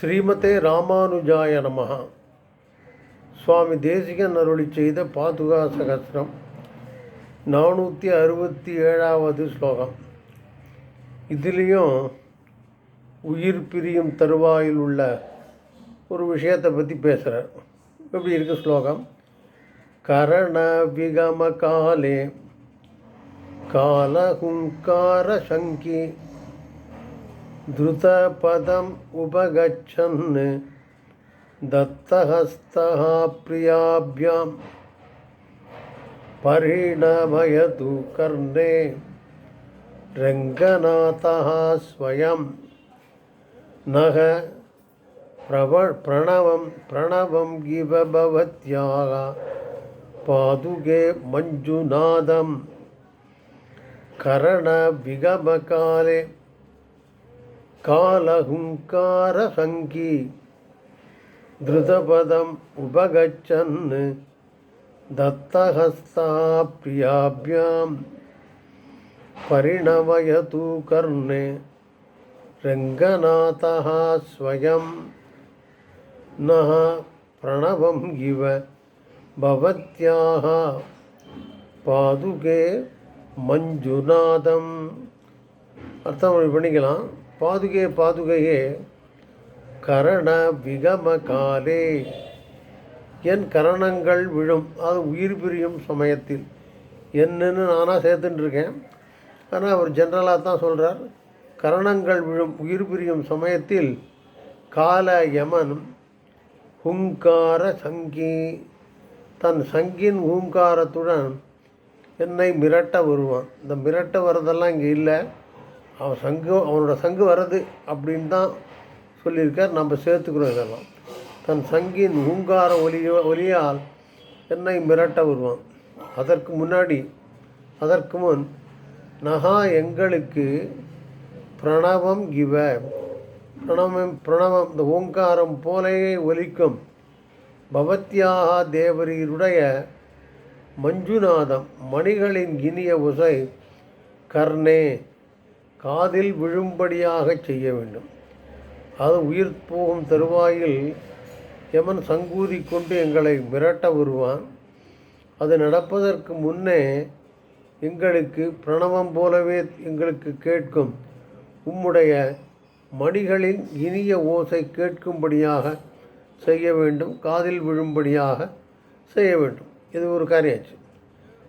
ஸ்ரீமதே ராமானுஜாய நமஹ. சுவாமி தேசிகன் அருளி செய்த பாதுகா சகசிரம். நானூற்றி அறுபத்தி ஏழாவது ஸ்லோகம். இதுலேயும் உயிர் பிரியும் தருவாயில் உள்ள ஒரு விஷயத்தை பற்றி பேசுகிறார் எப்படி இருக்கு ஸ்லோகம்? கரண விகம காலே காலஹுங்கார சங்கி द्रुतपदम् उपगच्छन् दत्तहस्तः प्रियाभ्यां परिणमयतु कर्णे रङ्गनाथः स्वयं नः प्रव प्रणवं प्रणवं इव भवत्याः पादुके मञ्जुनादं करणविगमकाले कालहुङ्कारसङ्गी द्रुतपदम् उपगच्छन् दत्तहस्ता प्रियाभ्यां परिणमयतु कर्णे रङ्गनाथः स्वयं नः प्रणवम् इव भवत्याः பாதுகே மஞ்சுநாதம் அர்த்தம் அப்படி பண்ணிக்கலாம் பாதுகே பாதுகையே கரண விகம காலே என் கரணங்கள் விழும். அது உயிர் பிரியும் சமயத்தில். என்னன்னு நானாக சேர்த்துட்டுருக்கேன். ஆனால் அவர் ஜென்ரலாக தான் சொல்கிறார் கரணங்கள் விழும் உயிர் பிரியும் சமயத்தில் கால யமன் ஹுங்கார சங்கி. தன் சங்கின் ஹூங்காரத்துடன் என்னை மிரட்ட வருவான். இந்த மிரட்ட வரதெல்லாம் இங்கே இல்லை. அவன் சங்கு அவனோட சங்கு வர்றது அப்படின்னு தான் சொல்லியிருக்கார். நம்ம சேர்த்துக்கிறோம் இதெல்லாம். தன் சங்கின் ஹூங்கார ஒலியோ ஒலியால் என்னை மிரட்ட வருவான். அதற்கு முன்னாடி அதற்கு முன் நகா எங்களுக்கு பிரணவம் இவ. பிரணவம் பிரணவம் இந்த ஓங்காரம் போலேயே ஒலிக்கும். பவத்யாக தேவரீருடைய மஞ்சுநாதம் மணிகளின் இனிய உசை கர்ணே. காதில் விழும்படியாக செய்ய வேண்டும். அது உயிர் போகும் தருவாயில் எமன் சங்கூதி கொண்டு எங்களை மிரட்ட வருவான். அது நடப்பதற்கு முன்னே எங்களுக்கு பிரணவம் போலவே எங்களுக்கு கேட்கும். உம்முடைய மணிகளின் இனிய ஓசை கேட்கும்படியாக செய்ய வேண்டும். காதில் விழும்படியாக செய்ய வேண்டும். இது ஒரு காரியாச்சு.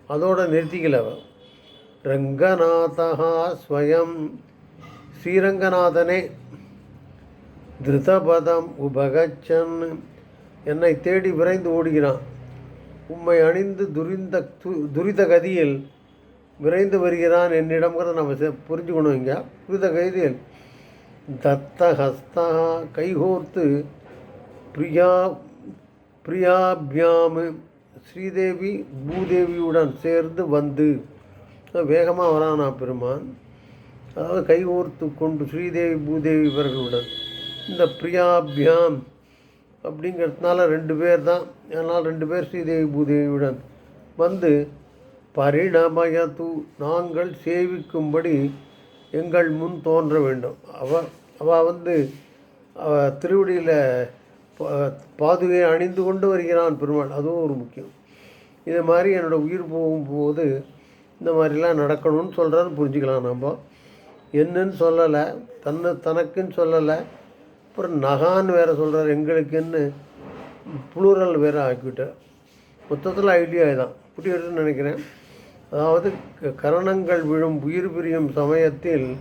அதோடு நிறுத்திக்கல ரங்கநாதா ஸ்வயம் ஸ்ரீரங்கநாதனே திருதபதம் உபகச்சன் என்னை தேடி விரைந்து ஓடுகிறான். உம்மை அணிந்து துரிந்த து- துரித கதியில் விரைந்து வருகிறான் என்னிடம்ங்கிறத நம்ம செ- புரிஞ்சுக்கணும் இங்கே. துரித கதியில் தத்த ஹஸ்தா கைகோர்த்து பிரியா பிரியாபியாமு ஸ்ரீதேவி பூதேவியுடன் சேர்ந்து வந்து வேகமாக வரானா பெருமான்? அதாவது கைகோர்த்து கொண்டு ஸ்ரீதேவி பூதேவி இவர்களுடன் இந்த பிரியாபியாம் அப்படிங்கிறதுனால ரெண்டு பேர் தான் அதனால் ரெண்டு பேர் ஸ்ரீதேவி பூதேவியுடன் வந்து பரிணமயத்து நாங்கள் சேவிக்கும்படி எங்கள் முன் தோன்ற வேண்டும். அவ அவ வந்து அவ திருவடியில் பா- பாதுகையை அணிந்து கொண்டு வருகிறான் பெருமாள். அதுவும் ஒரு முக்கியம். இது மாதிரி என்னோடய உயிர் போகும்போது இந்த மாதிரிலாம் நடக்கணும்னு சொல்கிறாரு புரிஞ்சுக்கலாம் நம்ம. என்னன்னு சொல்லலை தன்னை தனக்குன்னு சொல்லலை. அப்புறம் நகான்னு வேறு சொல்கிறார் எங்களுக்குன்னு புளூரல் வேறு ஆக்கிவிட்டார். மொத்தத்தில் ஐடியா இதான். புரியுதுன்னு நினைக்கிறேன். அதாவது க- கரணங்கள் விழும் உயிர் பிரியும் சமயத்தில்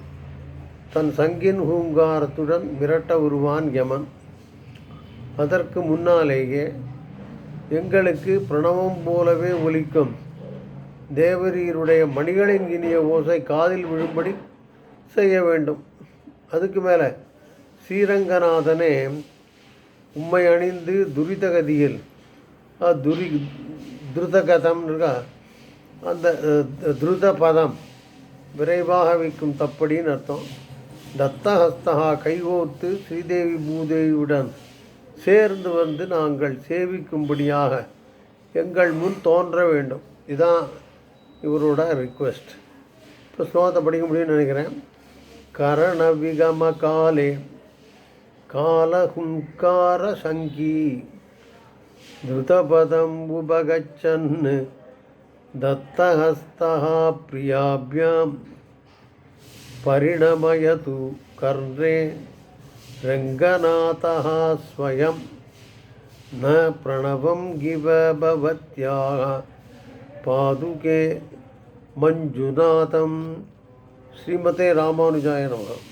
தன் சங்கின் ஹூங்காரத்துடன் மிரட்ட உருவான் யமன். அதற்கு முன்னாலேயே எங்களுக்கு பிரணவம் போலவே ஒலிக்கும். தேவரீருடைய மணிகளின் இனிய ஓசை காதில் விழும்படி செய்ய வேண்டும். அதுக்கு மேலே ஸ்ரீரங்கநாதனே உம்மை அணிந்து துரிதகதியில் துரி துருதகதம் இருக்கா? அந்த துருத பதம் விரைவாக வைக்கும் தப்படின்னு அர்த்தம். தத்தஹஸ்தகா கைகோர்த்து ஸ்ரீதேவி பூதேவியுடன் சேர்ந்து வந்து நாங்கள் சேவிக்கும்படியாக எங்கள் முன் தோன்ற வேண்டும். இதான் இவரோட ரிக்வெஸ்ட் இப்போ ஸ்லோகத்தை படிக்க முடியும்னு நினைக்கிறேன் கரண விகம காலே कालहुङ्कारशङ्की द्रुतपदम् उपगच्छन् दत्तहस्तः प्रियाभ्यां परिणमयतु कर्णे रङ्गनाथः स्वयं न प्रणवं गिव भवत्याः பாதுகே மஞ்சுநாதம் ஸ்ரீமதே ராமானுஜாய நமகம்